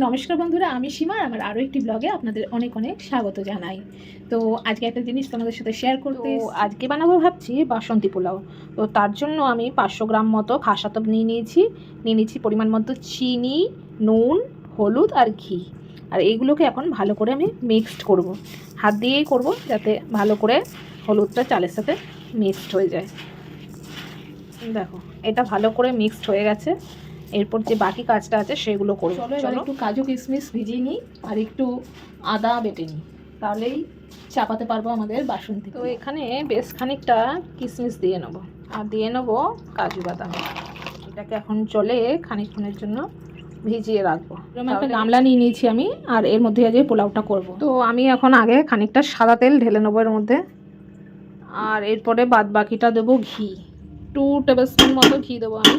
নমস্কার বন্ধুরা আমি সীমা আমার আরও একটি ব্লগে আপনাদের অনেক অনেক স্বাগত জানাই। তো আজকে একটা জিনিস তোমাদের সাথে শেয়ার করতে আজকে বানাবো ভাবছি বাসন্তী পোলাও। তো তার জন্য আমি পাঁচশো গ্রাম মতো খাসা তপ নিয়ে নিয়েছি। নিয়ে নিয়েছি পরিমাণ মতো চিনি নুন হলুদ আর ঘি। আর এইগুলোকে এখন ভালো করে আমি মিক্সড করব। হাত দিয়েই করব যাতে ভালো করে হলুদটা চালের সাথে মিক্সড হয়ে যায়। দেখো এটা ভালো করে মিক্সড হয়ে গেছে। এরপর যে বাকি কাজটা আছে সেগুলো করব। চলো এবার একটু কাজু কিশমিশ ভিজিয়ে নিই আর একটু আদা বেটে নিই। তাহলেই চাপাতে পারব আমাদের বাসন্তী তো এখানে বেশ খানিকটা কিশমিশ দিয়ে নেব। আর দিয়ে নেব কাজু বাদাম। এটাকে এখন চলে খানিকক্ষণের জন্য ভিজিয়ে রাখব। এরকম একটা গামলা নিয়ে নিয়েছি আমি আর এর মধ্যে আজকে পোলাওটা করব। তো আমি এখন আগে খানিকটা সাদা তেল ঢেলে নেব এর মধ্যে। আর এরপরে বাদ বাকিটা দেবো ঘি। টু টেবিল স্পুন মতো ঘি দেবো আমি।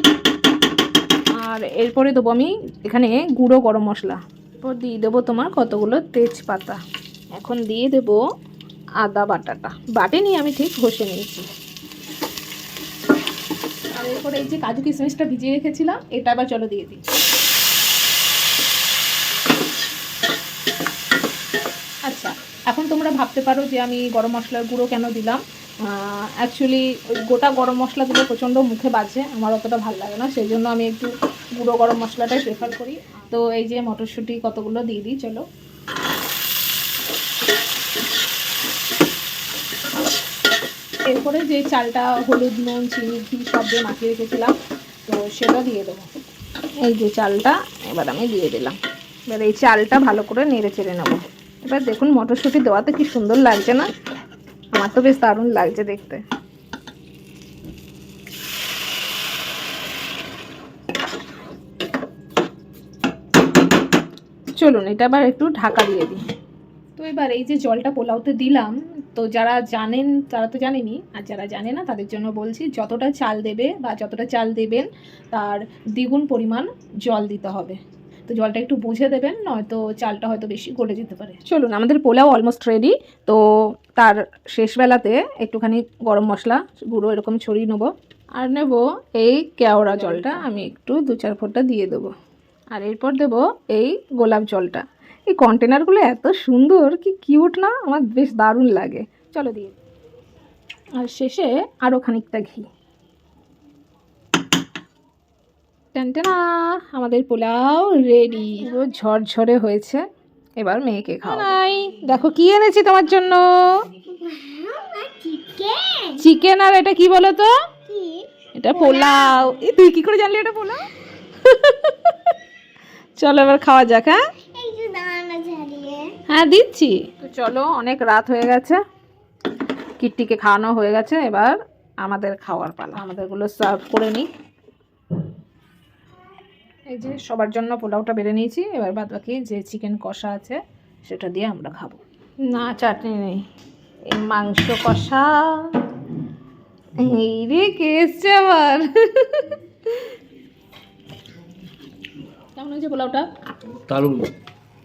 আর এরপরে দেবো আমি এখানে গুঁড়ো গরম মশলা। এরপর দিয়ে দেবো তোমার কতগুলো তেজপাতা। এখন দিয়ে দেবো আদা বাটাটা। বাটেনি আমি ঠিক ঘষে নিয়েছি। আর এরপরে এই যে কাজু কিশমিশটা ভিজিয়ে রেখেছিলাম, এটা আবার চলো দিয়ে দিই। আচ্ছা এখন তোমরা ভাবতে পারো যে আমি গরম মশলার গুঁড়ো কেন দিলাম। অ্যাকচুয়ালি গোটা গরম মশলা দিলে প্রচণ্ড মুখে বাজে, আমার অতটা ভালো লাগে না, সেই জন্য আমি একটু গুঁড়ো গরম মশলাটাই প্রেফার করি। তো এই যে মটরশুঁটি কতগুলো দিয়ে দিই, চলো। এরপরে যে চালটা হলুদ, নুন, চিনি, ঘি সব দিয়ে মাখিয়ে রেখেছিলাম, তো সেটা দিয়ে দেবো। এই যে চালটা, এবার আমি দিয়ে দিলাম। এবার এই চালটা ভালো করে নেড়ে চেড়ে নেব। এবার দেখুন মটরশুঁটি দেওয়াতে কি সুন্দর লাগছে না? আমার তো বেশ দারুণ লাগছে দেখতে। চলুন, এটা আবার একটু ঢাকা দিয়ে দিই। তো এবার এই যে জলটা পোলাওতে দিলাম, তো যারা জানেন, তারা তো জানেনি, আর যারা জানে না, তাদের জন্য বলছি যতটা চাল দেবে বা যতটা চাল দেবেন, তার দ্বিগুণ পরিমাণ জল দিতে হবে। তো জলটা একটু বুঝে দেবেন নয়তো চালটা হয়তো বেশি গলে যেতে পারে। চলুন আমাদের পোলাও অলমোস্ট রেডি তো তার শেষবেলাতে একটুখানি গরম মশলা গুঁড়ো এরকম ছড়িয়ে নেব। আর নেব এই কেওড়া জলটা আমি একটু দু চার ফোঁটা দিয়ে দেবো। আর এরপর দেব এই গোলাপ জলটা। এই কন্টেনারগুলো এত সুন্দর কি কিউট না? আমার বেশ দারুণ লাগে। চলো দিয়ে আর শেষে আরও খানিকটা ঘি। টেনটেনা আমাদের পোলাও রেডি পুরো ঝরঝরে হয়েছে। এবার মেয়েকে খাও নাই দেখো কি এনেছি তোমার জন্য? চিকেন আর এটা কি বলো তো? এটা পোলাও। তুই কি করে জানলি এটা পোলাও? চলো এবার খাওয়া যাক হ্যাঁ? হ্যাঁ দিচ্ছি। তো চলো অনেক রাত হয়ে গেছে। কিট্টিকে খাওয়ানো হয়ে গেছে। এবার আমাদের খাওয়ার পালা। আমাদেরগুলো সার্ভ করে নিই। এই যে সবার জন্য পোলাওটা বেড়ে নিয়েছি এবার বাদ বাকি যে চিকেন কষা আছে সেটা দিয়ে আমরা খাব। না চাটনি নেই। এই মাংস কষা এই রে কে এসছে আবার? কেমন হয়েছে পোলাওটা? দারুণ।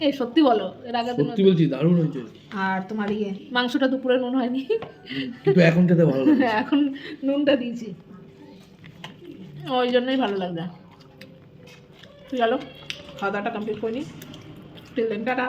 এই সত্যি বলো এর আগে সত্যি বলছি দারুণ হয়েছে। আর তোমার ইয়ে? মাংসটা দুপুরে নুন হয়নি। কিন্তু এখন খেতে ভালো লাগে এখন নুনটা দিয়েছি। ওই জন্যই ভালো লাগবে চলো খাওয়া দাওয়াটা কমপ্লিট করিনি টিল দেন টাটা